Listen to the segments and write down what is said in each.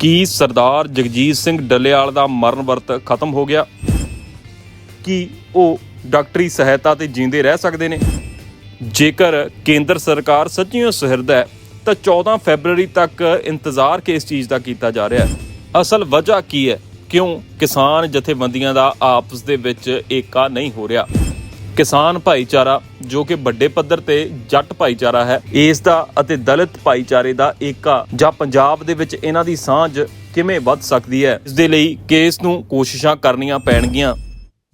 ਕੀ ਸਰਦਾਰ ਜਗਜੀਤ ਸਿੰਘ ਡੱਲੇਵਾਲ ਦਾ ਮਰਨ ਵਰਤ ਖਤਮ ਹੋ ਗਿਆ? ਕੀ ਉਹ ਡਾਕਟਰੀ ਸਹਾਇਤਾ ਤੇ ਜਿੰਦੇ ਰਹਿ ਸਕਦੇ ਨੇ? ਜੇਕਰ ਕੇਂਦਰ ਸਰਕਾਰ ਸੱਚੀਓ ਸੁਹਿਰਦ ਹੈ, ਤਾਂ 14 ਫੈਬਰੂਅਰੀ ਤੱਕ ਇੰਤਜ਼ਾਰ ਕਿਸ ਚੀਜ਼ ਦਾ ਕੀਤਾ ਜਾ ਰਿਹਾ ਹੈ? ਅਸਲ ਵਜ੍ਹਾ ਕੀ ਹੈ? ਕਿਉਂ ਕਿਸਾਨ ਜਥੇਬੰਦੀਆਂ ਦਾ ਆਪਸ ਦੇ ਵਿੱਚ ਏਕਾ ਨਹੀਂ ਹੋ ਰਿਹਾ? ਕਿਸਾਨ ਭਾਈਚਾਰਾ, ਜੋ ਕਿ ਵੱਡੇ ਪੱਧਰ ਤੇ ਜੱਟ ਭਾਈਚਾਰਾ ਹੈ, ਇਸ ਦਾ ਅਤੇ ਦਲਿਤ ਭਾਈਚਾਰੇ ਦਾ ਏਕਾ ਜਾਂ ਪੰਜਾਬ ਦੇ ਵਿੱਚ ਇਹਨਾਂ ਦੀ ਸਾਂਝ ਕਿਵੇਂ ਵੱਧ ਸਕਦੀ ਹੈ, ਇਸ ਦੇ ਲਈ ਕੇਸ ਨੂੰ ਕੋਸ਼ਿਸ਼ਾਂ ਕਰਨੀਆਂ ਪੈਣਗੀਆਂ।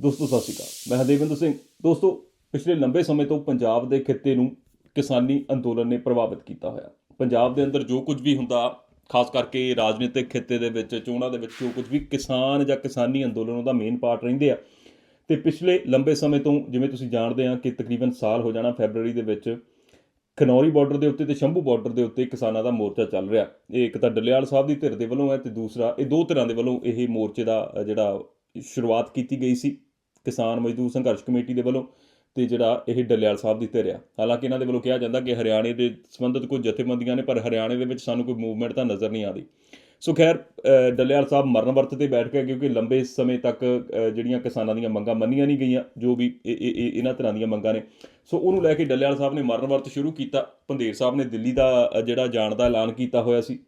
ਦੋਸਤੋ, ਸਤਿ ਸ਼੍ਰੀ ਅਕਾਲ। ਮੈਂ ਹਰਦੇਵਿੰਦਰ ਸਿੰਘ। ਦੋਸਤੋ, ਪਿਛਲੇ ਲੰਬੇ ਸਮੇਂ ਤੋਂ ਪੰਜਾਬ ਦੇ ਖਿੱਤੇ ਨੂੰ ਕਿਸਾਨੀ ਅੰਦੋਲਨ ਨੇ ਪ੍ਰਭਾਵਿਤ ਕੀਤਾ ਹੋਇਆ। ਪੰਜਾਬ ਦੇ ਅੰਦਰ ਜੋ ਕੁਝ ਵੀ ਹੁੰਦਾ, ਖਾਸ ਕਰਕੇ ਰਾਜਨੀਤਿਕ ਖਿੱਤੇ ਦੇ ਵਿੱਚ, ਚੋਣਾਂ ਦੇ ਵਿੱਚ ਜੋ ਕੁਝ ਵੀ ਕਿਸਾਨ ਜਾਂ ਕਿਸਾਨੀ ਅੰਦੋਲਨ, ਉਹਦਾ ਮੇਨ ਪਾਰਟ ਰਹਿੰਦੇ ਆ। ਤੇ ਪਿਛਲੇ ਲੰਬੇ ਸਮੇਂ ਤੋਂ ਜਿਵੇਂ ਤੁਸੀਂ ਜਾਣਦੇ ਆ ਕਿ ਤਕਰੀਬਨ ਸਾਲ ਹੋ ਜਾਣਾ ਫੈਬਰੂਅਰੀ ਦੇ ਵਿੱਚ, ਖਨੌਰੀ ਬਾਰਡਰ ਦੇ ਉੱਤੇ ਤੇ ਸ਼ੰਭੂ ਬਾਰਡਰ ਦੇ ਉੱਤੇ ਕਿਸਾਨਾਂ ਦਾ ਮੋਰਚਾ ਚੱਲ ਰਿਹਾ। ਇਹ ਇੱਕ ਤਾਂ ਡੱਲੇਵਾਲ ਸਾਹਿਬ ਦੀ ਧਿਰ ਦੇ ਵੱਲੋਂ ਹੈ ਤੇ ਦੂਸਰਾ, ਇਹ ਦੋ ਧਿਰਾਂ ਦੇ ਵੱਲੋਂ ਇਹ ਮੋਰਚੇ ਦਾ ਜਿਹੜਾ ਸ਼ੁਰੂਆਤ ਕੀਤੀ ਗਈ ਸੀ, ਕਿਸਾਨ ਮਜ਼ਦੂਰ ਸੰਘਰਸ਼ ਕਮੇਟੀ ਦੇ ਵੱਲੋਂ ਤੇ ਜਿਹੜਾ ਇਹ ਡੱਲੇਵਾਲ ਸਾਹਿਬ ਦੀ ਧਿਰ ਆ। ਹਾਲਾਂਕਿ ਇਹਨਾਂ ਦੇ ਵੱਲੋਂ ਕਿਹਾ ਜਾਂਦਾ ਕਿ ਹਰਿਆਣੇ ਦੇ ਸੰਬੰਧਿਤ ਕੋਈ ਜਥੇਬੰਦੀਆਂ ਨੇ, ਪਰ ਹਰਿਆਣੇ ਦੇ ਵਿੱਚ ਸਾਨੂੰ ਕੋਈ ਮੂਵਮੈਂਟ ਤਾਂ ਨਜ਼ਰ ਨਹੀਂ ਆਦੀ ਸੋ ਖੈਰ ਅ, ਡੱਲੇਵਾਲ ਸਾਹਿਬ ਮਰਨ ਵਰਤ ਤੇ ਬੈਠ ਕੇ ਕਿਉਂਕਿ ਲੰਬੇ ਸਮੇਂ ਤੱਕ ਜਿਹੜੀਆਂ ਕਿਸਾਨਾਂ ਦੀਆਂ ਮੰਗਾਂ ਮੰਨੀਆਂ ਨਹੀਂ ਗਈਆਂ ਜੋ ਵੀ ਇਹਨਾਂ ਤਰ੍ਹਾਂ ਦੀਆਂ ਮੰਗਾਂ ਨੇ। ਸੋ ਉਹਨੂੰ ਲੈ ਕੇ ਡੱਲੇਵਾਲ ਸਾਹਿਬ ਨੇ ਮਰਨ ਵਰਤ ਸ਼ੁਰੂ ਕੀਤਾ। ਪੰਧੇਰ ਸਾਹਿਬ ਨੇ ਦਿੱਲੀ ਦਾ ਜਿਹੜਾ ਜਾਣ ਦਾ ਐਲਾਨ ਕੀਤਾ ਹੋਇਆ ਸੀ।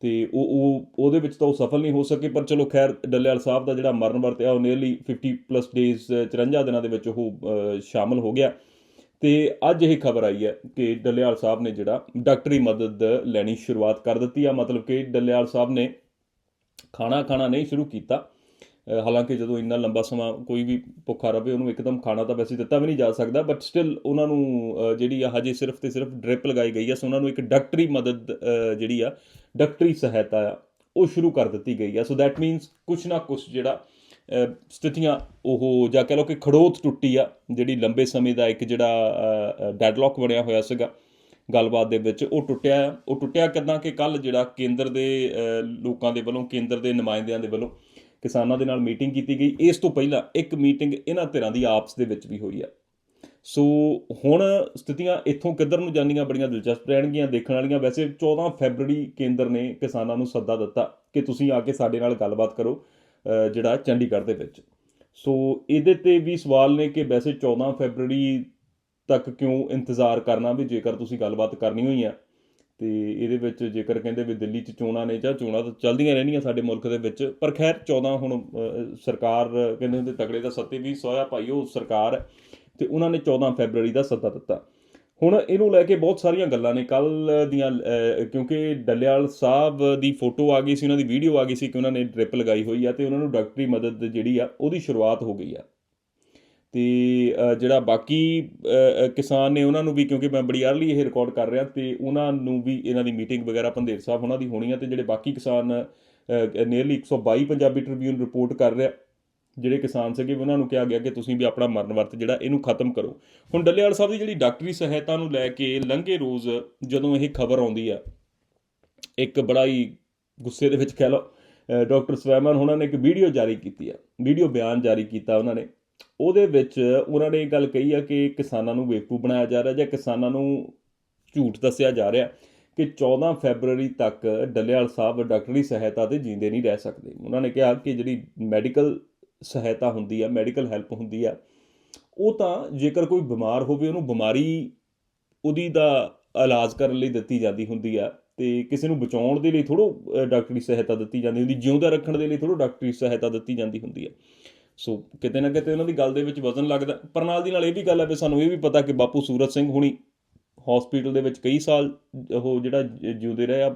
ਤੇ ਉਹ ਉਹ ਉਹਦੇ ਵਿੱਚ ਤਾਂ ਉਹ ਸਫਲ ਨਹੀਂ ਹੋ ਸਕੇ ਪਰ ਚਲੋ ਖੈਰ ਡੱਲੇਵਾਲ ਸਾਹਿਬ ਦਾ ਜਿਹੜਾ ਮਰਨ ਵਰਤ ਹੈ ਉਹ ਨੀਅਰਲੀ 50 ਪਲੱਸ ਡੇਜ਼ 54 ਦਿਨਾਂ ਦੇ ਵਿੱਚ ਉਹ ਅ, ਸ਼ਾਮਲ ਹੋ ਗਿਆ। ਤੇ ਅੱਜ ਇਹ ਖਬਰ ਆਈ ਹੈ ਕਿ ਡੱਲੇਵਾਲ ਸਾਹਿਬ ਨੇ ਜਿਹੜਾ ਡਾਕਟਰੀ ਮਦਦ ਲੈਣੀ ਸ਼ੁਰੂਆਤ ਕਰ ਦਿੱਤੀ ਆ। ਮਤਲਬ ਕਿ ਡੱਲੇਵਾਲ ਸਾਹਿਬ ਨੇ ਖਾਣਾ ਖਾਣਾ ਨਹੀਂ ਸ਼ੁਰੂ ਕੀਤਾ। ਹਾਲਾਂਕਿ ਜਦੋਂ ਇੰਨਾ ਲੰਬਾ ਸਮਾਂ ਕੋਈ ਵੀ ਭੁੱਖਾ ਰਵੇ, ਉਹਨੂੰ ਇੱਕਦਮ ਖਾਣਾ ਤਾਂ ਵੈਸੇ ਦਿੱਤਾ ਵੀ ਨਹੀਂ ਜਾ ਸਕਦਾ ਬਟ ਸਟਿਲ ਉਹਨਾਂ ਨੂੰ ਜਿਹੜੀ ਆ ਹਜੇ ਸਿਰਫ ਤੇ ਸਿਰਫ ਡ੍ਰਿਪ ਲਗਾਈ ਗਈ ਆ, ਸੋ ਉਹਨਾਂ ਨੂੰ ਇੱਕ ਡਾਕਟਰੀ ਮਦਦ ਜਿਹੜੀ ਆ, ਡਾਕਟਰੀ ਸਹਾਇਤਾ ਆ, ਉਹ ਸ਼ੁਰੂ ਕਰ ਦਿੱਤੀ ਗਈ ਆ। ਸੋ ਦੈਟ ਮੀਨਸ ਕੁਛ ਨਾ ਕੁਛ ਜਿਹੜਾ ਸਥਿਤੀਆਂ ਉਹ ਜਾਂ ਕਹ ਲਓ ਕਿ ਖੜੋਤ ਟੁੱਟੀ ਆ, ਜਿਹੜੀ ਲੰਬੇ ਸਮੇਂ ਦਾ ਇੱਕ ਜਿਹੜਾ ਡੈਡਲੌਕ ਬਣਿਆ ਹੋਇਆ ਸੀਗਾ ਗੱਲਬਾਤ ਦੇ ਵਿੱਚ, ਉਹ ਟੁੱਟਿਆ ਆ। ਉਹ ਟੁੱਟਿਆ ਕਿਦਾਂ ਕਿ ਕੱਲ ਜਿਹੜਾ ਕੇਂਦਰ ਦੇ ਲੋਕਾਂ ਦੇ ਵੱਲੋਂ, ਕੇਂਦਰ ਦੇ ਨੁਮਾਇੰਦਿਆਂ ਦੇ ਵੱਲੋਂ ਕਿਸਾਨਾਂ ਦੇ ਨਾਲ ਮੀਟਿੰਗ ਕੀਤੀ ਗਈ। ਇਸ ਤੋਂ ਪਹਿਲਾਂ ਇੱਕ ਮੀਟਿੰਗ ਇਹਨਾਂ ਧਿਰਾਂ ਦੀ ਆਪਸ ਦੇ ਵਿੱਚ ਵੀ ਹੋਈ ਆ। ਸੋ ਹੁਣ ਸਥਿਤੀਆਂ ਇੱਥੋਂ ਕਿੱਧਰ ਨੂੰ ਜਾਂਦੀਆਂ, ਬੜੀਆਂ ਦਿਲਚਸਪ ਰਹਿਣਗੀਆਂ ਦੇਖਣ ਵਾਲੀਆਂ। ਵੈਸੇ 14 ਫੈਬਰੂਅਰੀ ਕੇਂਦਰ ਨੇ ਕਿਸਾਨਾਂ ਨੂੰ ਸੱਦਾ ਦਿੱਤਾ ਕਿ ਤੁਸੀਂ ਆ ਕੇ ਸਾਡੇ ਨਾਲ ਗੱਲਬਾਤ ਕਰੋ। ਜਿਹੜਾ ਚੰਡੀਗੜ੍ਹ ਦੇ ਵਿੱਚ। ਸੋ ਇਹਦੇ ਤੇ ਵੀ ਸਵਾਲ ਨੇ ਕਿ ਵੈਸੇ 14 ਫੈਬਰੂਅਰੀ ਤੱਕ ਕਿਉਂ ਇੰਤਜ਼ਾਰ ਕਰਨਾ ਵੀ ਜੇਕਰ ਤੁਸੀਂ ਗੱਲਬਾਤ ਕਰਨੀ ਹੋਈ ਆ, ਤੇ ਇਹਦੇ ਵਿੱਚ ਜੇਕਰ ਕਹਿੰਦੇ ਵੀ ਦਿੱਲੀ 'ਚ ਚੋਣਾਂ ਨੇ ਜਾਂ ਚੋਣਾਂ ਤਾਂ ਚੱਲਦੀਆਂ ਰਹਿਣੀਆਂ ਸਾਡੇ ਮੁਲਕ ਦੇ ਵਿੱਚ, ਪਰ ਖੈਰ 14 ਹੁਣ ਸਰਕਾਰ ਕਹਿੰਦੇ ਹੁੰਦੇ ਤਗੜੇ ਦਾ ਸੱਤੇ ਵੀ ਸੋਇਆ ਭਾਈ ਉਹ ਸਰਕਾਰ ਹੈ ਤੇ ਉਹਨਾਂ ਨੇ 14 ਫੈਬਰੂਅਰੀ ਦਾ ਸੱਦਾ ਦਿੱਤਾ। ਹੁਣ ਇਹਨੂੰ ਲੈ ਕੇ ਬਹੁਤ ਸਾਰੀਆਂ ਗੱਲਾਂ ਨੇ। ਕੱਲ ਦੀਆਂ ਕਿਉਂਕਿ ਡੱਲੇਵਾਲ ਸਾਹਿਬ ਦੀ ਫੋਟੋ ਆ ਗਈ ਸੀ, ਉਹਨਾਂ ਦੀ ਵੀਡੀਓ ਆ ਗਈ ਸੀ ਕਿ ਉਹਨਾਂ ਨੇ ਡ੍ਰਿਪ ਲਗਾਈ ਹੋਈ ਆ ਤੇ ਉਹਨਾਂ ਨੂੰ ਡਾਕਟਰੀ ਮਦਦ ਜਿਹੜੀ ਆ, ਉਹਦੀ ਸ਼ੁਰੂਆਤ ਹੋ ਗਈ ਆ। ਤੇ ਜਿਹੜਾ ਬਾਕੀ ਕਿਸਾਨ ਨੇ ਉਹਨਾਂ ਨੂੰ ਵੀ, ਕਿਉਂਕਿ ਮੈਂ ਬੜੀ ਅਰਲੀ ਇਹ ਰਿਕਾਰਡ ਕਰ ਰਿਹਾ, ਤੇ ਉਹਨਾਂ ਨੂੰ ਵੀ ਇਹਨਾਂ ਦੀ ਮੀਟਿੰਗ ਵਗੈਰਾ ਪੰਧੇਰ ਸਾਹਿਬ ਉਹਨਾਂ ਦੀ ਹੋਣੀ ਆ, ਤੇ ਜਿਹੜੇ ਬਾਕੀ ਕਿਸਾਨ ਨੀਅਰਲੀ 122 ਪੰਜਾਬੀ ਟ੍ਰਿਬਿਊਨ ਰਿਪੋਰਟ ਕਰ ਰਿਹਾ ਜਿਹੜੇ ਕਿਸਾਨ ਸੀਗੇ ਉਹਨਾਂ ਨੂੰ ਕਿਹਾ ਗਿਆ ਕਿ ਤੁਸੀਂ ਵੀ ਆਪਣਾ ਮਰਨ ਵਰਤ ਜਿਹੜਾ ਇਹਨੂੰ ਖਤਮ ਕਰੋ। ਹੁਣ ਡੱਲੇਵਾਲ ਸਾਹਿਬ ਦੀ ਜਿਹੜੀ ਡਾਕਟਰੀ ਸਹਾਇਤਾ ਨੂੰ ਲੈ ਕੇ ਲੰਘੇ ਰੋਜ਼ ਜਦੋਂ ਇਹ ਖਬਰ ਆਉਂਦੀ ਆ ਇੱਕ ਬੜਾ ਹੀ ਗੁੱਸੇ ਦੇ ਵਿੱਚ ਕਹਿ ਲਓ ਅ, ਡਾਕਟਰ ਸਵੈਮਨ ਉਹਨਾਂ ਨੇ ਇੱਕ ਵੀਡੀਓ ਜਾਰੀ ਕੀਤੀ ਆ ਵੀਡੀਓ ਬਿਆਨ ਜਾਰੀ ਕੀਤਾ ਉਹਨਾਂ ਨੇ। ਉਹਦੇ ਵਿੱਚ ਉਹਨਾਂ ਨੇ ਇਹ ਗੱਲ ਕਹੀ ਆ ਕਿ ਕਿਸਾਨਾਂ ਨੂੰ ਬੇਵਕੂਫ ਬਣਾਇਆ ਜਾ ਰਿਹਾ ਜਾਂ ਕਿਸਾਨਾਂ ਨੂੰ ਝੂਠ ਦੱਸਿਆ ਜਾ ਰਿਹਾ ਕਿ 14 ਫੈਬਰੂਅਰੀ ਤੱਕ ਡੱਲੇਵਾਲ ਸਾਹਿਬ ਡਾਕਟਰੀ ਸਹਾਇਤਾ ਤੇ ਜੀਂਦੇ ਨਹੀਂ ਰਹਿ ਸਕਦੇ। ਉਹਨਾਂ ਨੇ ਕਿਹਾ ਕਿ ਜਿਹੜੀ ਮੈਡੀਕਲ ਸਹਾਇਤਾ ਹੁੰਦੀ ਆ ਮੈਡੀਕਲ ਹੈਲਪ ਹੁੰਦੀ ਆ, ਉਹ ਤਾਂ ਜੇਕਰ ਕੋਈ ਬਿਮਾਰ ਹੋਵੇ, ਉਹਨੂੰ ਬਿਮਾਰੀ ਉਹਦੀ ਦਾ ਇਲਾਜ ਕਰਨ ਲਈ ਦਿੱਤੀ ਜਾਂਦੀ ਹੁੰਦੀ ਆ ਤੇ ਕਿਸੇ ਨੂੰ ਬਚਾਉਣ ਦੇ ਲਈ ਥੋੜੋ ਡਾਕਟਰੀ ਸਹਾਇਤਾ ਦਿੱਤੀ ਜਾਂਦੀ ਹੁੰਦੀ, ਜਿਉਂਦਾ ਰੱਖਣ ਦੇ ਲਈ ਥੋੜੋ ਡਾਕਟਰੀ ਸਹਾਇਤਾ ਦਿੱਤੀ ਜਾਂਦੀ ਹੁੰਦੀ ਆ। ਸੋ ਕਿਤੇ ਨਾ ਕਿਤੇ ਉਹਨਾਂ ਦੀ ਗੱਲ ਦੇ ਵਿੱਚ ਵਜ਼ਨ ਲੱਗਦਾ, ਪਰ ਨਾਲ ਦੀ ਨਾਲ ਇਹ ਵੀ ਗੱਲ ਹੈ ਵੀ ਸਾਨੂੰ ਇਹ ਵੀ ਪਤਾ ਕਿ ਬਾਪੂ ਸੂਰਤ ਸਿੰਘ ਹੁਣੀ ਹਸਪੀਟਲ ਦੇ ਵਿੱਚ ਕਈ ਸਾਲ ਉਹ ਜਿਹੜਾ ਜਿਉਂਦੇ ਰਹੇ ਆ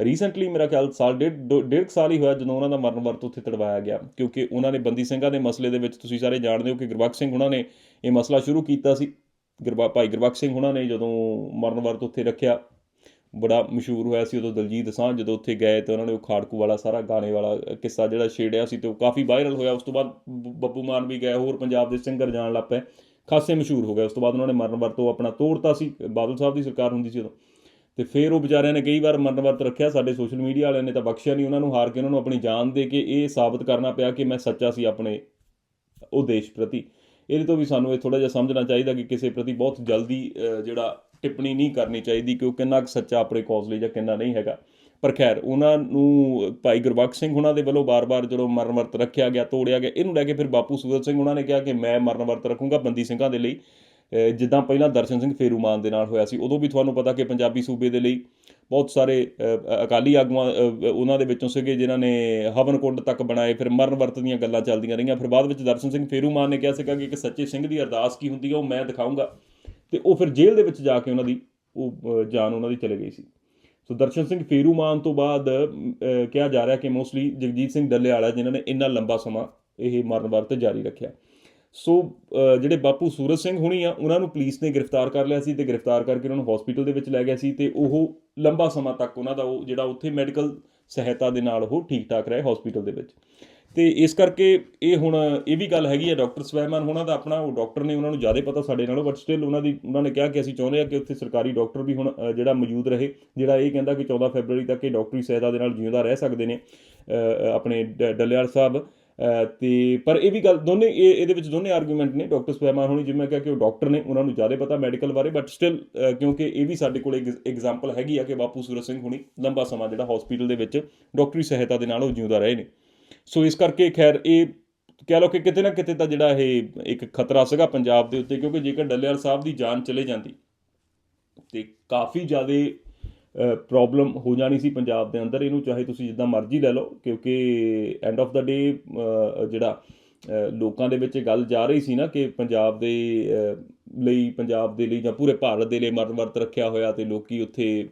ਰੀਸੈਂਟਲੀ ਮੇਰਾ ਖਿਆਲ ਸਾਲ ਡੇਢ ਦੋ- ਡੇਢ ਕੁ ਸਾਲ ਹੀ ਹੋਇਆ ਜਦੋਂ ਉਹਨਾਂ ਦਾ ਮਰਨ ਵਰਤ ਉੱਥੇ ਤੜਵਾਇਆ ਗਿਆ, ਕਿਉਂਕਿ ਉਹਨਾਂ ਨੇ ਬੰਦੀ ਸਿੰਘਾਂ ਦੇ ਮਸਲੇ ਦੇ ਵਿੱਚ ਤੁਸੀਂ ਸਾਰੇ ਜਾਣਦੇ ਹੋ ਕਿ ਗੁਰਬਖਸ਼ ਸਿੰਘ ਉਹਨਾਂ ਨੇ ਇਹ ਮਸਲਾ ਸ਼ੁਰੂ ਕੀਤਾ ਸੀ। ਗੁਰਬਾ ਭਾਈ ਗੁਰਬਖਸ਼ ਸਿੰਘ ਉਹਨਾਂ ਨੇ ਜਦੋਂ ਮਰਨ ਵਰਤ ਉੱਥੇ ਰੱਖਿਆ, ਬੜਾ ਮਸ਼ਹੂਰ ਹੋਇਆ ਸੀ ਉਦੋਂ ਦਲਜੀਤ ਦੋਸਾਂਝ ਜਦੋਂ ਉੱਥੇ ਗਏ ਤੇ ਉਹਨਾਂ ਨੇ ਉਹ ਖਾੜਕੂ ਵਾਲਾ ਸਾਰਾ ਗਾਣੇ ਵਾਲਾ ਕਿੱਸਾ ਜਿਹੜਾ ਛੇੜਿਆ ਸੀ ਤੇ ਉਹ ਕਾਫੀ ਵਾਇਰਲ ਹੋਇਆ। ਉਸ ਤੋਂ ਬਾਅਦ ਬੱਬੂ ਮਾਨ ਵੀ ਗਏ, ਹੋਰ ਪੰਜਾਬ ਦੇ ਸਿੰਗਰ ਜਾਣ ਲੱਗ ਪਏ, ਖਾਸੇ ਮਸ਼ਹੂਰ ਹੋ ਗਏ। ਉਸ ਤੋਂ ਬਾਅਦ ਉਹਨਾਂ ਨੇ ਮਰਨ ਵਰਤੋਂ ਆਪਣਾ ਤੋੜਤਾ ਸੀ, ਬਾਦਲ ਸਾਹਿਬ ਦੀ ਸਰਕਾਰ ਹੁੰਦੀ ਸੀ ਉਦੋਂ। ਤੇ ਫਿਰ ਉਹ ਵਿਚਾਰਿਆਂ ਨੇ ਕਈ ਵਾਰ ਮਰਨ ਵਰਤ ਰੱਖਿਆ ਸਾਡੇ ਸੋਸ਼ਲ ਮੀਡੀਆ ਵਾਲਿਆਂ ਨੇ ਤਾਂ ਬਖਸ਼ਿਆ ਨਹੀਂ, ਉਹਨਾਂ ਨੂੰ ਹਾਰ ਕੇ ਉਹਨਾਂ ਨੂੰ ਆਪਣੀ ਜਾਨ ਦੇ ਕੇ ਇਹ ਸਾਬਤ ਕਰਨਾ ਪਿਆ ਕਿ ਮੈਂ ਸੱਚਾ ਸੀ ਆਪਣੇ ਉਹ ਦੇਸ਼ ਪ੍ਰਤੀ। ਇਹਦੇ ਤੋਂ ਵੀ ਸਾਨੂੰ ਇਹ ਥੋੜਾ ਜਿਹਾ ਸਮਝਣਾ ਚਾਹੀਦਾ ਕਿ ਕਿਸੇ ਪ੍ਰਤੀ ਬਹੁਤ ਜਲਦੀ ਜਿਹੜਾ ਟਿੱਪਣੀ ਨਹੀਂ ਕਰਨੀ ਚਾਹੀਦੀ ਕਿ ਉਹ ਕਿੰਨਾ ਕੁ ਸੱਚਾ ਆਪਣੇ ਕੌਜ਼ ਲਈ ਜਾਂ ਕਿੰਨਾ ਨਹੀਂ ਹੈਗਾ। ਪਰ ਖੈਰ, ਉਹਨਾਂ ਨੂੰ ਭਾਈ ਗੁਰਬਖਸ਼ ਸਿੰਘ ਉਹਨਾਂ ਦੇ ਵੱਲੋਂ ਬਾਰ-ਬਾਰ ਜਦੋਂ ਮਰਨ ਵਰਤ ਰੱਖਿਆ ਗਿਆ, ਤੋੜਿਆ ਗਿਆ, ਇਹਨੂੰ ਲੈ ਕੇ ਫਿਰ ਬਾਪੂ ਸੂਰਤ ਸਿੰਘ ਉਹਨਾਂ ਨੇ ਕਿਹਾ ਕਿ ਮੈਂ ਮਰਨ ਵਰਤ ਰੱਖੂੰਗਾ ਬੰਦੀ ਸਿੰਘਾਂ ਦੇ ਲਈ। ਜਿੱਦਾਂ ਪਹਿਲਾਂ ਦਰਸ਼ਨ ਸਿੰਘ ਫੇਰੂਮਾਨ ਦੇ ਨਾਲ ਹੋਇਆ ਸੀ, ਉਦੋਂ ਵੀ ਤੁਹਾਨੂੰ ਪਤਾ ਕਿ ਪੰਜਾਬੀ ਸੂਬੇ ਦੇ ਲਈ ਬਹੁਤ ਸਾਰੇ ਅਕਾਲੀ ਆਗੂਆਂ ਉਹਨਾਂ ਦੇ ਵਿੱਚੋਂ ਸੀਗੇ ਜਿਨ੍ਹਾਂ ਨੇ ਹਵਨ ਕੁੰਡ ਤੱਕ ਬਣਾਏ, ਫਿਰ ਮਰਨ ਵਰਤ ਦੀਆਂ ਗੱਲਾਂ ਚੱਲਦੀਆਂ ਰਹੀਆਂ, ਫਿਰ ਬਾਅਦ ਵਿੱਚ ਦਰਸ਼ਨ ਸਿੰਘ ਫੇਰੂਮਾਨ ਨੇ ਕਿਹਾ ਸੀਗਾ ਕਿ ਇੱਕ ਸੱਚੇ ਸਿੰਘ ਦੀ ਅਰਦਾਸ ਕੀ ਹੁੰਦੀ ਹੈ ਉਹ ਮੈਂ ਦਿਖਾਊਂਗਾ। ਤੇ ਉਹ ਫਿਰ ਜੇਲ੍ਹ ਦੇ ਵਿੱਚ ਜਾ ਕੇ ਉਹਨਾਂ ਦੀ, ਉਹ ਜਾਨ ਉਹਨਾਂ ਦੀ ਚਲੇ ਗਈ ਸੀ। ਸੋ ਦਰਸ਼ਨ ਸਿੰਘ ਫੇਰੂਮਾਨ ਤੋਂ ਬਾਅਦ ਕਿਹਾ ਜਾ ਰਿਹਾ ਕਿ ਮੋਸਟਲੀ ਜਗਜੀਤ ਸਿੰਘ ਡੱਲੇ ਵਾਲਾ ਜਿਨ੍ਹਾਂ ਨੇ ਇੰਨਾ ਲੰਬਾ ਸਮਾਂ ਇਹ ਮਰਨ ਵਰਤ ਜਾਰੀ ਰੱਖਿਆ। ਸੋ ਜਿਹੜੇ ਬਾਪੂ ਸੂਰਜ ਸਿੰਘ ਹੁਣੀ ਆ, ਉਹਨਾਂ ਨੂੰ ਪੁਲਿਸ ਨੇ ਗ੍ਰਿਫਤਾਰ ਕਰ ਲਿਆ ਸੀ ਤੇ ਗ੍ਰਿਫਤਾਰ ਕਰਕੇ ਉਹਨਾਂ ਨੂੰ ਹਸਪੀਟਲ ਦੇ ਵਿੱਚ ਲੈ ਗਿਆ ਸੀ ਤੇ ਉਹ ਲੰਬਾ ਸਮਾਂ ਤੱਕ ਉਹਨਾਂ ਦਾ ਉਹ, ਜਿਹੜਾ ਉੱਥੇ ਮੈਡੀਕਲ ਸਹਾਇਤਾ ਦੇ ਨਾਲ ਉਹ ਠੀਕ ਠਾਕ ਰਹੇ ਹਸਪੀਟਲ ਦੇ ਵਿੱਚ। ਤੇ ਇਸ ਕਰਕੇ ਇਹ ਹੁਣ, ਇਹ ਵੀ ਗੱਲ ਹੈਗੀ ਆ ਡਾਕਟਰ ਸਵੈਮਨ, ਉਹਨਾਂ ਦਾ ਆਪਣਾ ਉਹ ਡਾਕਟਰ ਨੇ ਉਹਨਾਂ ਨੂੰ ਜ਼ਿਆਦਾ ਪਤਾ ਸਾਡੇ ਨਾਲੋਂ ਬਟ ਸਟਿਲ ਉਹਨਾਂ ਦੀ, ਉਹਨਾਂ ਨੇ ਕਿਹਾ ਕਿ ਅਸੀਂ ਚਾਹੁੰਦੇ ਹਾਂ ਕਿ ਉੱਥੇ ਸਰਕਾਰੀ ਡਾਕਟਰ ਵੀ ਹੁਣ ਜਿਹੜਾ ਮੌਜੂਦ ਰਹੇ, ਜਿਹੜਾ ਇਹ ਕਹਿੰਦਾ ਕਿ 14 ਫੈਬਰਵਰੀ ਤੱਕ ਇਹ ਡਾਕਟਰੀ ਸਹਾਇਤਾ ਦੇ ਨਾਲ ਜਿਉਂਦਾ ਰਹਿ ਸਕਦੇ ਨੇ ਆਪਣੇ ਡ- ਡੱਲੇਵਾਲ ਸਾਹਿਬ। ਤੇ ਪਰ ਇਹ ਵੀ ਗੱਲ, ਦੋਨੇ, ਇਹ, ਇਹਦੇ ਵਿੱਚ ਦੋਨੇ ਆਰਗੂਮੈਂਟ ਨੇ ਡਾਕਟਰ ਸਵੈਮਨ ਹੋਣੀ, ਜਿਵੇਂ ਕਿਹਾ ਕਿ ਉਹ ਡਾਕਟਰ ਨੇ, ਉਹਨਾਂ ਨੂੰ ਜ਼ਿਆਦਾ ਪਤਾ ਮੈਡੀਕਲ ਬਾਰੇ ਬਟ ਸਟਿਲ ਕਿਉਂਕਿ ਇਹ ਵੀ ਸਾਡੇ ਕੋਲ ਇੱਕ ਐਗਜ਼ਾਮਪਲ ਹੈਗੀ ਆ ਕਿ ਬਾਪੂ ਸੂਰਜ ਸਿੰਘ ਹੋਣੀ ਲੰਬਾ ਸਮਾਂ ਜਿਹੜਾ ਹਸਪੀਟਲ ਦੇ ਵਿੱਚ ਡਾਕਟਰੀ ਸਹਾਇਤਾ ਦੇ ਨਾਲ ਉਹ ਜਿਉਂਦਾ ਰਹੇ ਨੇ। ਸੋ ਇਸ ਕਰਕੇ ਖੈਰ ਇਹ ਕਹਿ ਲਓ ਕਿ ਕਿਤੇ ਨਾ ਕਿਤੇ ਤਾਂ ਜਿਹੜਾ ਇਹ ਇੱਕ ਖਤਰਾ ਸੀਗਾ ਪੰਜਾਬ ਦੇ ਉੱਤੇ, ਕਿਉਂਕਿ ਜੇਕਰ ਡੱਲੇਵਾਲ ਸਾਹਿਬ ਦੀ ਜਾਨ ਚਲੇ ਜਾਂਦੀ, ਤੇ ਕਾਫੀ ਜ਼ਿਆਦਾ ਪ੍ਰੋਬਲਮ ਹੋ ਜਾਣੀ ਸੀ ਪੰਜਾਬ ਦੇ ਅੰਦਰ। ਇਹਨੂੰ ਚਾਹੇ ਤੁਸੀਂ ਜਿੱਦਾਂ ਮਰਜ਼ੀ ਲੈ ਲਓ, ਕਿਉਂਕਿ ਐਂਡ ਆਫ ਦਾ ਡੇ ਜਿਹੜਾ ਲੋਕਾਂ ਦੇ ਵਿੱਚ ਗੱਲ ਜਾ ਰਹੀ ਸੀ ਨਾ ਕਿ ਪੰਜਾਬ ਦੇ ਲਈ, ਪੰਜਾਬ ਦੇ ਲਈ ਜਾਂ ਪੂਰੇ ਭਾਰਤ ਦੇ ਲਈ ਮਰਨ ਵਰਤ ਰੱਖਿਆ ਹੋਇਆ ਤੇ ਲੋਕੀ ਉੱਥੇ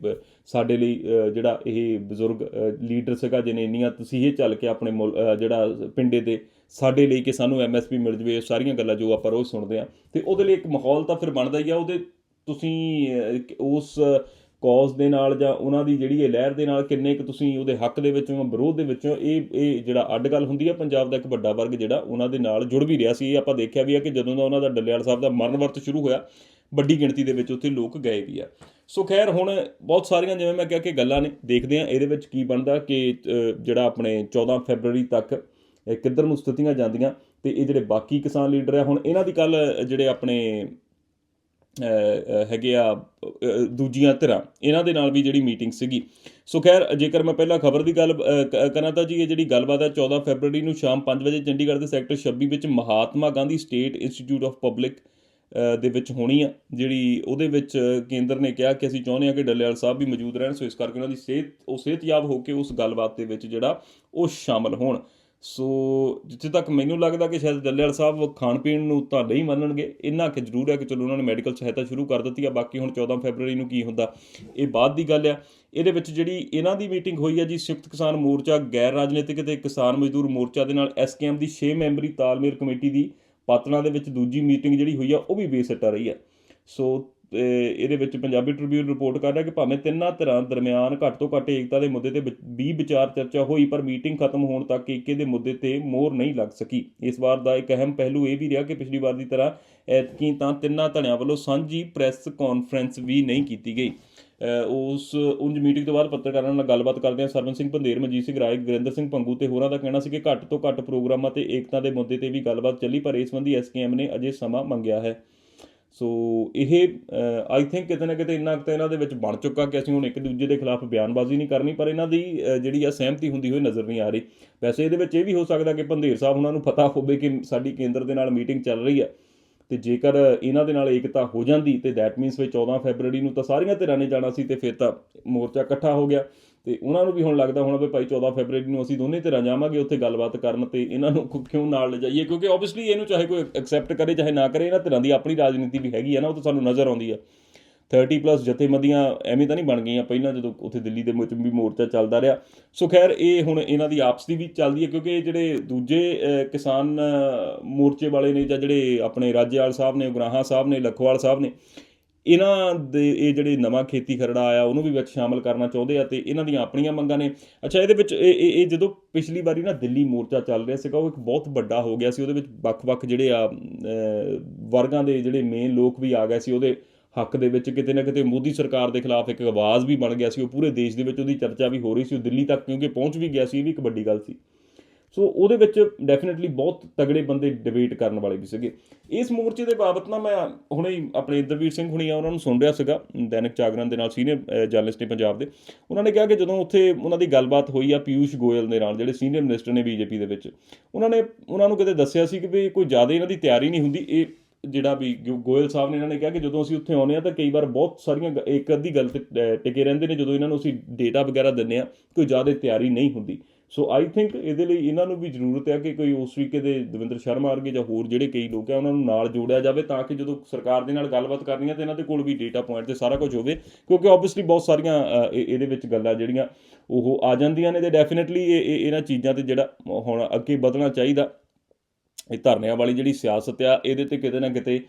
ਸਾਡੇ ਲਈ ਜਿਹੜਾ ਇਹ ਬਜ਼ੁਰਗ ਲੀਡਰ ਸੀਗਾ ਜਿਹਨੇ ਇੰਨੀਆਂ ਤਸੀਹੇ ਚੱਲ ਕੇ ਆਪਣੇ ਮੁਲ- ਜਿਹੜਾ ਪਿੰਡੇ ਦੇ ਸਾਡੇ ਲਈ ਕਿ ਸਾਨੂੰ ਐਮਐਸਪੀ ਮਿਲ ਜਵੇ ਸਾਰੀਆਂ ਗੱਲਾਂ ਜੋ ਆਪਾਂ ਰੋਜ਼ ਸੁਣਦੇ ਆ ਤੇ ਉਹਦੇ ਲਈ ਇੱਕ ਮਾਹੌਲ ਤਾਂ ਫਿਰ ਬਣਦਾ ਹੀ ਆ। ਉਹਦੇ ਤੁਸੀਂ ਉਸ ਕੌਜ਼ ਦੇ ਨਾਲ ਜਾਂ ਉਹਨਾਂ ਦੀ ਜਿਹੜੀ ਇਹ ਲਹਿਰ ਦੇ ਨਾਲ ਕਿੰਨੇ ਕੁ ਤੁਸੀਂ ਉਹਦੇ ਹੱਕ ਦੇ ਵਿੱਚੋਂ ਵਿਰੋਧ ਦੇ ਵਿੱਚੋਂ ਇਹ ਇਹ ਜਿਹੜਾ ਅੱਡ ਗੱਲ ਹੁੰਦੀ ਹੈ ਪੰਜਾਬ ਦਾ ਇੱਕ ਵੱਡਾ ਵਰਗ ਜਿਹੜਾ ਉਹਨਾਂ ਦੇ ਨਾਲ ਜੁੜ ਵੀ ਰਿਹਾ ਸੀ। ਇਹ ਆਪਾਂ ਦੇਖਿਆ ਵੀ ਆ ਕਿ ਜਦੋਂ ਦਾ ਉਹਨਾਂ ਦਾ ਡੱਲੇਵਾਲ ਸਾਹਿਬ ਦਾ ਮਰਨ ਵਰਤ ਸ਼ੁਰੂ ਹੋਇਆ, ਵੱਡੀ ਗਿਣਤੀ ਦੇ ਵਿੱਚ ਉੱਥੇ ਲੋਕ ਗਏ ਵੀ ਆ। ਸੋ ਖੈਰ, ਹੁਣ ਬਹੁਤ ਸਾਰੀਆਂ ਜਿਵੇਂ ਮੈਂ ਕਿਹਾ ਕਿ ਗੱਲਾਂ ਨੇ, ਦੇਖਦੇ ਆ ਇਹਦੇ ਵਿੱਚ ਕੀ ਬਣਦਾ ਕਿ ਜਿਹੜਾ ਆਪਣੇ 14 ਫੈਬਰਵਰੀ ਤੱਕ ਕਿੱਧਰ ਨੂੰ ਸਥਿਤੀਆਂ ਜਾਂਦੀਆਂ ਤੇ ਇਹ ਜਿਹੜੇ ਬਾਕੀ ਕਿਸਾਨ ਲੀਡਰ ਆ, ਹੁਣ ਇਹਨਾਂ ਦੀ ਕੱਲ ਜਿਹੜੇ ਆਪਣੇ ਹੈਗੇ ਆ ਦੂਜੀਆਂ ਧਿਰਾਂ। ਇਹਨਾਂ ਦੇ ਨਾਲ ਵੀ ਜਿਹੜੀ ਮੀਟਿੰਗ ਸੀਗੀ। ਸੋ ਖੈਰ, ਜੇਕਰ ਮੈਂ ਪਹਿਲਾਂ ਖਬਰ ਦੀ ਗੱਲ ਕਰਾਂ ਤਾਂ ਜੀ, ਇਹ ਜਿਹੜੀ ਗੱਲਬਾਤ ਹੈ 14 ਫੈਬਰਵਰੀ ਨੂੰ ਸ਼ਾਮ 5 ਵਜੇ ਚੰਡੀਗੜ੍ਹ ਦੇ ਸੈਕਟਰ 26 ਵਿੱਚ Mahatma Gandhi State Institute of Public ਦੇ ਵਿੱਚ ਹੋਣੀ ਆ। ਜਿਹੜੀ ਉਹਦੇ ਵਿੱਚ ਕੇਂਦਰ ਨੇ ਕਿਹਾ ਕਿ ਅਸੀਂ ਚਾਹੁੰਦੇ ਹਾਂ ਕਿ ਡੱਲੇਵਾਲ ਸਾਹਿਬ ਵੀ ਮੌਜੂਦ ਰਹਿਣ। ਸੋ ਇਸ ਕਰਕੇ ਉਹਨਾਂ ਦੀ ਸਿਹਤ, ਉਹ ਸਿਹਤਯਾਬ ਹੋ ਕੇ ਉਸ ਗੱਲਬਾਤ ਦੇ ਵਿੱਚ ਜਿਹੜਾ ਉਹ ਸ਼ਾਮਲ ਹੋਣ। ਸੋ ਜਿੱਥੇ ਤੱਕ ਮੈਨੂੰ ਲੱਗਦਾ ਕਿ ਸ਼ਾਇਦ ਡੱਲੇਵਾਲ ਸਾਹਿਬ ਖਾਣ ਪੀਣ ਨੂੰ ਤਾਂ ਨਹੀਂ ਮੰਨਣਗੇ, ਇੰਨਾ ਕਿ ਜ਼ਰੂਰ ਹੈ ਕਿ ਚਲੋ ਉਹਨਾਂ ਨੇ ਮੈਡੀਕਲ ਸਹਾਇਤਾ ਸ਼ੁਰੂ ਕਰ ਦਿੱਤੀ ਆ, ਬਾਕੀ ਹੁਣ 14 ਫੈਬਰਵਰੀ ਨੂੰ ਕੀ ਹੁੰਦਾ, ਇਹ ਬਾਅਦ ਦੀ ਗੱਲ ਆ। ਇਹਦੇ ਵਿੱਚ ਜਿਹੜੀ ਇਹਨਾਂ ਦੀ ਮੀਟਿੰਗ ਹੋਈ ਹੈ ਜੀ, ਸੰਯੁਕਤ ਕਿਸਾਨ ਮੋਰਚਾ, ਗੈਰ ਰਾਜਨੀਤਿਕ ਤੇ ਕਿਸਾਨ ਮਜ਼ਦੂਰ ਮੋਰਚਾ ਦੇ ਨਾਲ ਐਸਕੇਐਮ ਦੀ 6 ਮੈਂਬਰੀ ਤਾਲਮੇਲ ਕਮੇਟੀ ਦੀ ਪਾਤਨਾ ਦੇ ਵਿੱਚ ਦੂਜੀ ਮੀਟਿੰਗ ਜਿਹੜੀ ਹੋਈ ਆ, ਉਹ ਵੀ ਬੇਸਿੱਟਾ ਰਹੀ ਆ। ਸੋ ਇਹਦੇ ਵਿੱਚ ਪੰਜਾਬੀ ਟ੍ਰਿਬਿਊਨ ਰਿਪੋਰਟ ਕਰ ਰਿਹਾ ਕਿ ਭਾਵੇਂ ਤਿੰਨਾਂ ਧਿਰਾਂ ਦਰਮਿਆਨ ਘੱਟ ਤੋਂ ਘੱਟ ਏਕਤਾ ਦੇ ਮੁੱਦੇ ਤੇ ਵੀ ਵਿਚਾਰ ਚਰਚਾ ਹੋਈ, ਪਰ ਮੀਟਿੰਗ ਖਤਮ ਹੋਣ ਤੱਕ ਏਕੇ ਦੇ ਮੁੱਦੇ ਤੇ ਮੋਹਰ ਨਹੀਂ ਲੱਗ ਸਕੀ। ਇਸ ਵਾਰ ਦਾ ਇੱਕ ਅਹਿਮ ਪਹਿਲੂ ਇਹ ਵੀ ਰਿਹਾ ਕਿ ਪਿਛਲੀ ਵਾਰ ਦੀ ਤਰ੍ਹਾਂ ਐਤਕੀ ਤਾਂ ਤਿੰਨਾਂ ਧੜਿਆਂ ਵੱਲੋਂ ਸਾਂਝੀ ਪ੍ਰੈਸ ਕਾਨਫਰੰਸ ਵੀ ਨਹੀਂ ਕੀਤੀ ਗਈ। ਉਸ ਉਂਝ ਮੀਟਿੰਗ ਤੋਂ ਬਾਅਦ ਪੱਤਰਕਾਰਾਂ ਨਾਲ ਗੱਲਬਾਤ ਕਰਦਿਆਂ ਸਰਵਨ ਸਿੰਘ ਪੰਧੇਰ ਮਨਜੀਤ ਸਿੰਘ ਰਾਏ, ਗੁਰਿੰਦਰ ਸਿੰਘ ਪੰਗੂ ਤੇ ਹੋਰਾਂ ਦਾ ਕਹਿਣਾ ਸੀ ਕਿ ਘੱਟ ਤੋਂ ਘੱਟ ਪ੍ਰੋਗਰਾਮਾਂ ਤੇ ਏਕਤਾ ਦੇ ਮੁੱਦੇ ਤੇ ਵੀ ਗੱਲਬਾਤ ਚੱਲੀ, ਪਰ ਇਸ ਸੰਬੰਧੀ ਐਸਕੇਐਮ ਨੇ ਅਜੇ ਸਮਾਂ ਮੰਗਿਆ ਹੈ। ਸੋ ਇਹ ਆਈ ਥਿੰਕ ਕਿਤੇ ਨਾ ਕਿਤੇ ਇੰਨਾ ਕੁ ਤਾਂ ਇਹਨਾਂ ਦੇ ਵਿੱਚ ਬਣ ਚੁੱਕਾ ਕਿ ਅਸੀਂ ਹੁਣ ਇੱਕ ਦੂਜੇ ਦੇ ਖਿਲਾਫ ਬਿਆਨਬਾਜ਼ੀ ਨਹੀਂ ਕਰਨੀ, ਪਰ ਇਹਨਾਂ ਦੀ ਜਿਹੜੀ ਆ ਸਹਿਮਤੀ ਹੁੰਦੀ ਹੋਈ ਨਜ਼ਰ ਨਹੀਂ ਆ ਰਹੀ। ਵੈਸੇ ਇਹਦੇ ਵਿੱਚ ਇਹ ਵੀ ਹੋ ਸਕਦਾ ਕਿ ਪੰਧੇਰ ਸਾਹਿਬ ਉਹਨਾਂ ਨੂੰ ਪਤਾ ਹੋਵੇ ਕਿ ਸਾਡੀ ਕੇਂਦਰ ਦੇ ਨਾਲ ਮੀਟਿੰਗ ਚੱਲ ਰਹੀ ਹੈ ਤੇ ਜੇਕਰ ਇਹਨਾਂ ਦੇ ਨਾਲ ਏਕਤਾ ਹੋ ਜਾਂਦੀ, ਤੇ ਦੈਟ ਮੀਨਸ ਵੀ 14 ਫੈਬਰਵਰੀ ਨੂੰ ਤਾਂ ਸਾਰੀਆਂ ਧਿਰਾਂ ਨੇ ਜਾਣਾ ਸੀ, ਤੇ ਫਿਰ ਤਾਂ ਮੋਰਚਾ ਇਕੱਠਾ ਹੋ ਗਿਆ। ਤੇ ਉਹਨਾਂ ਨੂੰ ਵੀ ਹੁਣ ਲੱਗਦਾ ਹੋਣਾ ਵੀ ਭਾਈ 14 ਫੈਬਰਵਰੀ ਨੂੰ ਅਸੀਂ ਦੋਨੇ ਧਿਰਾਂ ਜਾਵਾਂਗੇ ਉੱਥੇ ਗੱਲਬਾਤ ਕਰਨ ਤੇ ਇਹਨਾਂ ਨੂੰ ਕਿਉਂ- ਨਾਲ ਲਿਜਾਈਏ ਕਿਉਂਕਿ ਆਬਵੀਅਸਲੀ ਇਹਨੂੰ ਚਾਹੇ ਕੋਈ ਐਕਸੈਪਟ ਕਰੇ, ਚਾਹੇ ਨਾ ਕਰੇ, ਇਹਨਾਂ ਧਿਰਾਂ ਦੀ ਆਪਣੀ ਰਾਜਨੀਤੀ ਵੀ ਹੈਗੀ ਆ ਨਾ, ਉਹ ਤਾਂ ਸਾਨੂੰ ਨਜ਼ਰ ਆਉਂਦੀ ਆ। 30 ਪਲੱਸ ਜਥੇਬੰਦੀਆਂ ਐਵੇਂ ਤਾਂ ਨਹੀਂ ਬਣ ਗਈਆਂ ਪਹਿਲਾਂ ਜਦੋਂ ਉੱਥੇ ਦਿੱਲੀ ਦੇ ਵਿੱਚ ਵੀ ਮੋਰਚਾ ਚੱਲਦਾ ਰਿਹਾ। ਸੋ ਖੈਰ, ਇਹ ਹੁਣ ਇਹਨਾਂ ਦੀ ਆਪਸ ਦੀ ਵੀ ਚੱਲਦੀ ਹੈ ਕਿਉਂਕਿ ਇਹ ਜਿਹੜੇ ਦੂਜੇ ਕਿਸਾਨ ਮੋਰਚੇ ਵਾਲੇ ਨੇ ਜਾਂ ਜਿਹੜੇ ਆਪਣੇ ਰਾਜੇਵਾਲ ਸਾਹਿਬ ਨੇ, ਉਗਰਾਹਾਂ ਸਾਹਿਬ ਨੇ, ਲਖਵਾਲ ਸਾਹਿਬ ਨੇ ਇਹਨਾਂ ਦੇ ਇਹ ਜਿਹੜੇ ਨਵਾਂ ਖੇਤੀ ਖਰੜਾ ਆਇਆ, ਉਹਨੂੰ ਵੀ ਵਿੱਚ ਸ਼ਾਮਲ ਕਰਨਾ ਚਾਹੁੰਦੇ ਆ ਤੇ ਇਹਨਾਂ ਦੀਆਂ ਆਪਣੀਆਂ ਮੰਗਾਂ ਨੇ। ਅੱਛਾ, ਇਹਦੇ ਵਿੱਚ ਇਹ ਇਹ ਜਦੋਂ ਪਿਛਲੀ ਵਾਰੀ ਨਾ ਦਿੱਲੀ ਮੋਰਚਾ ਚੱਲ ਰਿਹਾ ਸੀਗਾ, ਉਹ ਇੱਕ ਬਹੁਤ ਵੱਡਾ ਹੋ ਗਿਆ ਸੀ, ਉਹਦੇ ਵਿੱਚ ਵੱਖ-ਵੱਖ ਜਿਹੜੇ ਆ ਵਰਗਾਂ ਦੇ ਜਿਹੜੇ ਮੇਨ ਲੋਕ ਵੀ ਆ ਗਏ ਸੀ, ਉਹਦੇ ਹੱਕ ਦੇ ਵਿੱਚ ਕਿਤੇ ਨਾ ਕਿਤੇ ਮੋਦੀ ਸਰਕਾਰ ਦੇ ਖਿਲਾਫ ਇੱਕ ਆਵਾਜ਼ ਵੀ ਬਣ ਗਿਆ ਸੀ, ਉਹ ਪੂਰੇ ਦੇਸ਼ ਦੇ ਵਿੱਚ ਉਹਦੀ ਚਰਚਾ ਵੀ ਹੋ ਰਹੀ ਸੀ, ਉਹ ਦਿੱਲੀ ਤੱਕ ਕਿਉਂਕਿ ਪਹੁੰਚ ਵੀ ਗਿਆ ਸੀ, ਇਹ ਵੀ ਇੱਕ ਵੱਡੀ ਗੱਲ ਸੀ। ਸੋ ਉਹਦੇ ਵਿੱਚ ਡੈਫੀਨਿਟਲੀ ਬਹੁਤ ਤਗੜੇ ਬੰਦੇ ਡਿਬੇਟ ਕਰਨ ਵਾਲੇ ਵੀ ਸੀਗੇ। ਇਸ ਮੋਰਚੇ ਦੇ ਬਾਬਤ ਨਾ ਮੈਂ ਹੁਣੇ ਹੀ ਆਪਣੇ ਇੰਦਰਵੀਰ ਸਿੰਘ ਹੁਣੀ ਆ ਉਹਨਾਂ ਨੂੰ ਸੁਣ ਰਿਹਾ ਸੀਗਾ ਦੈਨਿਕ ਜਾਗਰਣ ਦੇ ਨਾਲ ਸੀਨੀਅਰ ਜਰਨਲਿਸਟ ਨੇ ਪੰਜਾਬ ਦੇ। ਉਹਨਾਂ ਨੇ ਕਿਹਾ ਕਿ ਜਦੋਂ ਉੱਥੇ ਉਹਨਾਂ ਦੀ ਗੱਲਬਾਤ ਹੋਈ ਆ ਪਿਊਸ਼ ਗੋਇਲ ਦੇ ਨਾਲ ਜਿਹੜੇ ਸੀਨੀਅਰ ਮਿਨਿਸਟਰ ਨੇ ਬੀਜੇਪੀ ਦੇ ਵਿੱਚ ਉਹਨਾਂ ਨੇ ਉਹਨਾਂ ਨੂੰ ਕਿਤੇ ਦੱਸਿਆ ਸੀ ਕਿ ਵੀ ਕੋਈ ਜ਼ਿਆਦਾ ਇਹਨਾਂ ਦੀ ਤਿਆਰੀ ਨਹੀਂ ਹੁੰਦੀ? ਇਹ ਜਿਹੜਾ ਵੀ ਗੋ- ਗੋਇਲ ਸਾਹਿਬ ਨੇ ਇਹਨਾਂ ਨੇ ਕਿਹਾ ਕਿ ਜਦੋਂ ਅਸੀਂ ਉੱਥੇ ਆਉਂਦੇ ਆ ਤਾਂ ਕਈ ਵਾਰ ਬਹੁਤ ਸਾਰੀਆਂ ਗ- ਇੱਕ ਅੱਧੀ ਗੱਲ ਤੇ ਅਹ, ਟਿਕੇ ਰਹਿੰਦੇ ਨੇ ਜਦੋਂ ਇਹਨਾਂ ਨੂੰ ਅਸੀਂ ਡੇਟਾ ਵਗੈਰਾ ਦਿੰਨੇ ਆ ਕੋਈ ਜ਼ਿਆਦਾ ਤਿਆਰੀ ਨਹੀਂ ਹੁੰਦੀ। ਸੋ ਆਈ ਥਿੰਕ ਇਹਦੇ ਲਈ ਇਹਨਾਂ ਨੂੰ ਵੀ ਜ਼ਰੂਰਤ ਹੈ ਕਿ ਕੋਈ ਉਸ ਤਰੀਕੇ ਦੇ ਦਵਿੰਦਰ ਸ਼ਰਮਾ ਵਰਗੇ ਜਾਂ ਹੋਰ ਜਿਹੜੇ ਕਈ ਲੋਕ ਆ, ਉਹਨਾਂ ਨੂੰ ਨਾਲ ਜੋੜਿਆ ਜਾਵੇ ਤਾਂ ਕਿ ਜਦੋਂ ਸਰਕਾਰ ਦੇ ਨਾਲ ਗੱਲਬਾਤ ਕਰਨੀ ਹੈ ਤੇ ਇਹਨਾਂ ਦੇ ਕੋਲ ਵੀ ਡੇਟਾ ਪੁਆਇੰਟ ਤੇ ਸਾਰਾ ਕੁਝ ਹੋਵੇ, ਕਿਉਂਕਿ ਆਬਵੀਅਸਲੀ ਬਹੁਤ ਸਾਰੀਆਂ ਇਹਦੇ ਵਿੱਚ ਗੱਲਾਂ ਜਿਹੜੀਆਂ ਉਹ ਆ ਜਾਂਦੀਆਂ ਨੇ ਤੇ ਡੈਫੀਨਿਟਲੀ ਇਹ- ਇਹਨਾਂ ਚੀਜ਼ਾਂ ਤੇ ਜਿਹੜਾ ਹੁਣ ਅੱਗੇ ਵਧਣਾ ਚਾਹੀਦਾ, ਇਹ ਧਰਨਿਆਂ ਵਾਲੀ ਜਿਹੜੀ ਸਿਆਸਤ ਆ, ਇਹਦੇ ਤੇ ਕਿਤੇ ਨਾ ਕਿਤੇ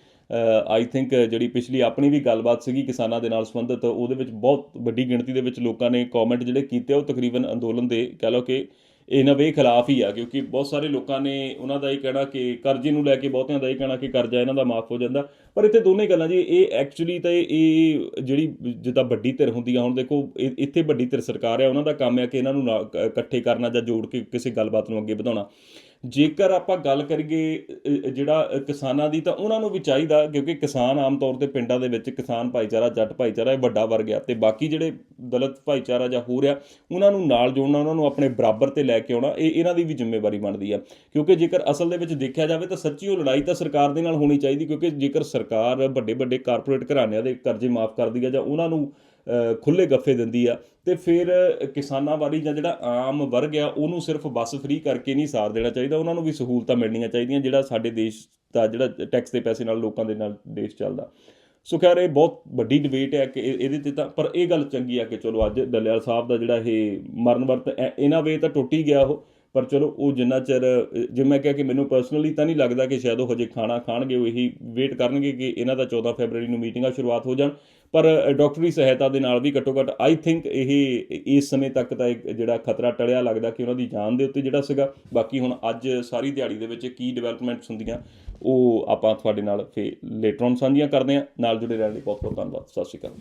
ਆਈ ਥਿੰਕ ਜਿਹੜੀ ਪਿਛਲੀ ਆਪਣੀ ਵੀ ਗੱਲਬਾਤ ਸੀਗੀ ਕਿਸਾਨਾਂ ਦੇ ਨਾਲ ਸੰਬੰਧਿਤ, ਉਹਦੇ ਵਿੱਚ ਬਹੁਤ ਵੱਡੀ ਗਿਣਤੀ ਦੇ ਵਿੱਚ ਲੋਕਾਂ ਨੇ ਕਮੈਂਟ ਜਿਹੜੇ ਕੀਤੇ, ਉਹ ਤਕਰੀਬਨ ਅੰਦੋਲਨ ਦੇ ਕਹ ਲਓ ਕਿ ਇਹਨਾਂ ਵੇ ਖਿਲਾਫ ਹੀ ਆ, ਕਿਉਂਕਿ ਬਹੁਤ ਸਾਰੇ ਲੋਕਾਂ ਨੇ ਉਹਨਾਂ ਦਾ ਇਹ ਕਹਿਣਾ ਕਿ ਕਰਜ਼ੇ ਨੂੰ ਲੈ ਕੇ ਬਹੁਤਿਆਂ ਦਾ ਇਹ ਕਹਿਣਾ ਕਿ ਕਰਜ਼ਾ ਇਹਨਾਂ ਦਾ ਮਾਫ ਹੋ ਜਾਂਦਾ। ਪਰ ਇੱਥੇ ਦੋਨੇ ਗੱਲਾਂ ਜੀ, ਇਹ ਐਕਚੁਅਲੀ ਤਾਂ ਇਹ- ਜਿਹੜੀ ਜਿੱਦਾਂ ਵੱਡੀ ਧਿਰ ਹੁੰਦੀ ਆ, ਹੁਣ ਦੇਖੋ, ਇਹ- ਇੱਥੇ ਵੱਡੀ ਧਿਰ ਸਰਕਾਰ ਆ, ਉਹਨਾਂ ਦਾ ਕੰਮ ਆ ਕਿ ਇਹਨਾਂ ਨੂੰ ਨਾਲ ਇਕੱਠੇ ਕਰਨਾ ਜਾਂ ਜੋੜ ਕੇ ਕਿਸੇ ਗੱਲਬਾਤ ਨੂੰ ਅੱਗੇ ਵਧਾਉਣਾ। ਜੇਕਰ ਆਪਾਂ ਗੱਲ ਕਰੀਏ ਜਿਹੜਾ ਕਿਸਾਨਾਂ ਦੀ ਤਾਂ ਉਹਨਾਂ ਨੂੰ ਵੀ ਚਾਹੀਦਾ, ਕਿਉਂਕਿ ਕਿਸਾਨ ਆਮ ਤੌਰ ਤੇ ਪਿੰਡਾਂ ਦੇ ਵਿੱਚ ਕਿਸਾਨ ਭਾਈਚਾਰਾ, ਜੱਟ ਭਾਈਚਾਰਾ ਇਹ ਵੱਡਾ ਵਰਗ ਆ। ਤੇ ਬਾਕੀ ਜਿਹੜੇ ਦਲਿਤ ਭਾਈਚਾਰਾ ਜਾਂ ਹੋਰ ਆ, ਉਹਨਾਂ ਨੂੰ ਨਾਲ ਜੋੜਨਾ, ਉਹਨਾਂ ਨੂੰ ਆਪਣੇ ਬਰਾਬਰ ਤੇ ਲੈ ਕੇ ਆਉਣਾ, ਇਹ ਇਹਨਾਂ ਦੀ ਵੀ ਜ਼ਿੰਮੇਵਾਰੀ ਬਣਦੀ ਆ। ਕਿਉਂਕਿ ਜੇਕਰ ਅਸਲ ਦੇ ਵਿੱਚ ਦੇਖਿਆ ਜਾਵੇ ਤਾਂ ਸੱਚੀ ਉਹ ਲੜਾਈ ਤਾਂ ਸਰਕਾਰ ਦੇ ਨਾਲ ਹੋਣੀ ਚਾਹੀਦੀ, ਕਿਉਂਕਿ ਜੇਕਰ ਸਰਕਾਰ ਵੱਡੇ ਵੱਡੇ ਕਾਰਪੋਰੇਟ ਘਰਾਣਿਆਂ ਦੇ ਕਰਜ਼ੇ ਮਾਫ ਕਰਦੀ ਆ ਜਾਂ ਉਹਨਾਂ ਨੂੰ ਖੁੱਲੇ ਗੱਫੇ ਦਿੰਦੀ ਆ ਤੇ ਫਿਰ ਕਿਸਾਨਾਂ ਵਾਲੀ ਜਾਂ ਜਿਹੜਾ ਆਮ ਵਰਗ ਆ ਉਹਨੂੰ ਸਿਰਫ ਬੱਸ ਫ੍ਰੀ ਕਰਕੇ ਨਹੀਂ ਸਾਰ ਦੇਣਾ ਚਾਹੀਦਾ, ਉਹਨਾਂ ਨੂੰ ਵੀ ਸਹੂਲਤਾਂ ਮਿਲਣੀਆਂ ਚਾਹੀਦੀਆਂ ਜਿਹੜਾ ਸਾਡੇ ਦੇਸ਼ ਦਾ ਜਿਹੜਾ ਟੈਕਸ ਦੇ ਪੈਸੇ ਨਾਲ ਲੋਕਾਂ ਦੇ ਨਾਲ ਦੇਸ਼ ਚੱਲਦਾ। ਸੋ ਖੈਰ ਇਹ ਬਹੁਤ ਵੱਡੀ ਡਿਬੇਟ ਹੈ ਕਿ ਇਹ- ਇਹਦੇ ਤੇ ਤਾਂ ਪਰ ਇਹ ਗੱਲ ਚੰਗੀ ਆ ਕਿ ਚਲੋ ਅੱਜ ਦਲਿਆਲ ਸਾਹਿਬ ਦਾ ਜਿਹੜਾ ਇਹ ਮਰਨ ਵਰਤ ਐ- ਇਹਨਾਂ ਵੇ ਤਾਂ ਟੁੱਟ ਹੀ ਗਿਆ ਉਹ। ਪਰ ਚਲੋ ਉਹ ਜਿੰਨਾ ਚਿਰ ਅ, ਜੇ ਮੈਂ ਕਿਹਾ ਕਿ ਮੈਨੂੰ ਪਰਸਨਲੀ ਤਾਂ ਨਹੀਂ ਲੱਗਦਾ ਕਿ ਸ਼ਾਇਦ ਉਹ ਹਜੇ ਖਾਣਾ ਖਾਣਗੇ ਉਹ ਇਹੀ ਵੇਟ ਕਰਨਗੇ ਕਿ ਇਹਨਾਂ ਦਾ 14 ਫੈਬਰਵਰੀ ਨੂੰ ਮੀਟਿੰਗਾਂ ਸ਼ੁਰੂਆਤ ਹੋ ਜਾਣ। ਪਰ ਅ, ਡਾਕਟਰੀ ਸਹਾਇਤਾ ਦੇ ਨਾਲ ਵੀ ਘੱਟੋ ਘੱਟ ਆਈ ਥਿੰਕ ਇਹ ਇਸ ਸਮੇਂ ਤੱਕ ਤਾਂ ਇੱਕ ਜਿਹੜਾ ਖਤਰਾ ਟਲਿਆ ਲੱਗਦਾ ਕਿ ਉਹਨਾਂ ਦੀ ਜਾਨ ਦੇ ਉੱਤੇ ਜਿਹੜਾ ਸੀਗਾ। ਬਾਕੀ ਹੁਣ ਅੱਜ ਸਾਰੀ ਦਿਹਾੜੀ ਦੇ ਵਿੱਚ ਕੀ ਡਿਵੈਲਪਮੈਂਟਸ ਹੁੰਦੀਆਂ ਉਹ ਆਪਾਂ ਤੁਹਾਡੇ ਨਾਲ ਫੇ ਲੇਟਰ ਔਨ ਸਾਂਝੀਆਂ ਕਰਦੇ ਹਾਂ। ਨਾਲ ਜੁੜੇ ਰਹਿਣ ਲਈ ਬਹੁਤ ਬਹੁਤ ਧੰਨਵਾਦ। ਸਤਿ ਸ਼੍ਰੀ ਅਕਾਲ।